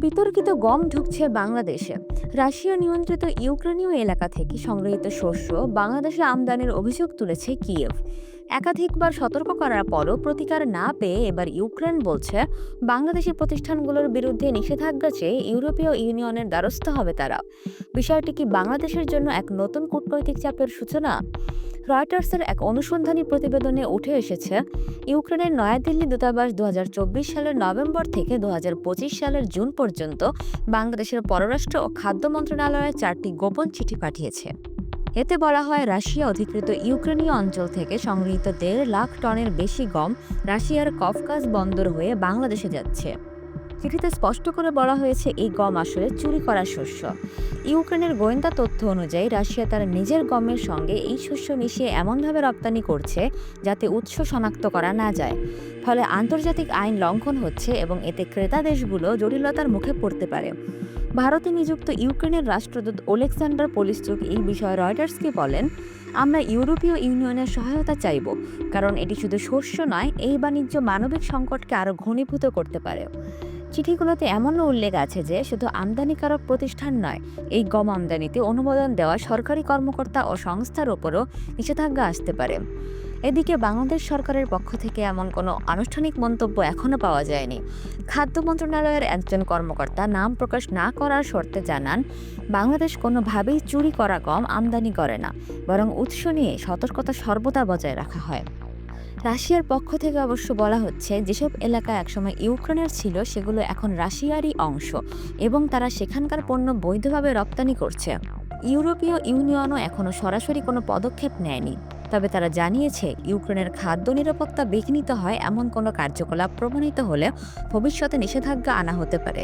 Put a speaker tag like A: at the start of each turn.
A: বিতর্কিত গম ঢুকছে বাংলাদেশে। রাশিয়া নিয়ন্ত্রিত ইউক্রেনীয় এলাকা থেকে সংগৃহীত শস্য বাংলাদেশে আমদানির অভিযোগ তুলেছে কিয়েভ। একাধিকবার সতর্ক করার পরও প্রতিকার না পেয়ে এবার ইউক্রেন বলছে, বাংলাদেশি প্রতিষ্ঠানগুলোর বিরুদ্ধে নিষেধাজ্ঞা চেয়ে ইউরোপীয় ইউনিয়নের দ্বারস্থ হবে তারা। বিষয়টি কি বাংলাদেশের জন্য এক নতুন কূটনৈতিক চাপের সূচনা? রয়টার্সের এক অনুসন্ধানী প্রতিবেদনে উঠে এসেছে, ইউক্রেনের নয়াদিল্লি দূতাবাস দু হাজার চব্বিশ সালের নভেম্বর থেকে দু হাজার পঁচিশ সালের জুন পর্যন্ত বাংলাদেশের পররাষ্ট্র ও খাদ্য মন্ত্রণালয়ে চারটি গোপন চিঠি পাঠিয়েছে। এতে বলা হয়, রাশিয়া অধিকৃত ইউক্রেনীয় অঞ্চল থেকে সংগৃহীত দেড় লাখ টনের বেশি গম রাশিয়ার কফকাজ বন্দর হয়ে বাংলাদেশে যাচ্ছে। চিঠিতে স্পষ্ট করে বলা হয়েছে, এই গম আসলে চুরি করা শস্য। ইউক্রেনের গোয়েন্দা তথ্য অনুযায়ী, রাশিয়া তার নিজের গমের সঙ্গে এই শস্য মিশিয়ে এমনভাবে রপ্তানি করছে যাতে উৎস শনাক্ত করা না যায়। ফলে আন্তর্জাতিক আইন লঙ্ঘন হচ্ছে এবং এতে ক্রেতা দেশগুলো জটিলতার মুখে পড়তে পারে। ভারতে নিযুক্ত ইউক্রেনের রাষ্ট্রদূত ওলেক্সান্ডার পলিস্টুক এই বিষয়ে রয়টার্সকে বলেন, আমরা ইউরোপীয় ইউনিয়নের সহায়তা চাইব, কারণ এটি শুধু শস্য নয়, এই বাণিজ্য মানবিক সংকটকে আরও ঘনীভূত করতে পারে। চিঠিগুলোতে এমনও উল্লেখ আছে যে, শুধু আমদানিকারক প্রতিষ্ঠান নয়, এই গম আমদানিতে অনুমোদন দেওয়া সরকারি কর্মকর্তা ও সংস্থার ওপরও নিষেধাজ্ঞা আসতে পারে। এদিকে বাংলাদেশ সরকারের পক্ষ থেকে এমন কোনো আনুষ্ঠানিক মন্তব্য এখনও পাওয়া যায়নি। খাদ্য মন্ত্রণালয়ের একজন কর্মকর্তা নাম প্রকাশ না করার শর্তে জানান, বাংলাদেশ কোনোভাবেই চুরি করা গম আমদানি করে না, বরং উৎস নিয়ে সতর্কতা সর্বদা বজায় রাখা হয়। রাশিয়ার পক্ষ থেকে অবশ্য বলা হচ্ছে, যেসব এলাকা একসময় ইউক্রেনের ছিল, সেগুলো এখন রাশিয়ারই অংশ এবং তারা সেখানকার পণ্য বৈধভাবে রপ্তানি করছে। ইউরোপীয় ইউনিয়নও এখনও সরাসরি কোনো পদক্ষেপ নেয়নি। তবে তারা জানিয়েছে, ইউক্রেনের খাদ্য নিরাপত্তা বিঘ্নিত হয় এমন কোনো কার্যকলাপ প্রমাণিত হলে ভবিষ্যতে নিষেধাজ্ঞা আনা হতে পারে।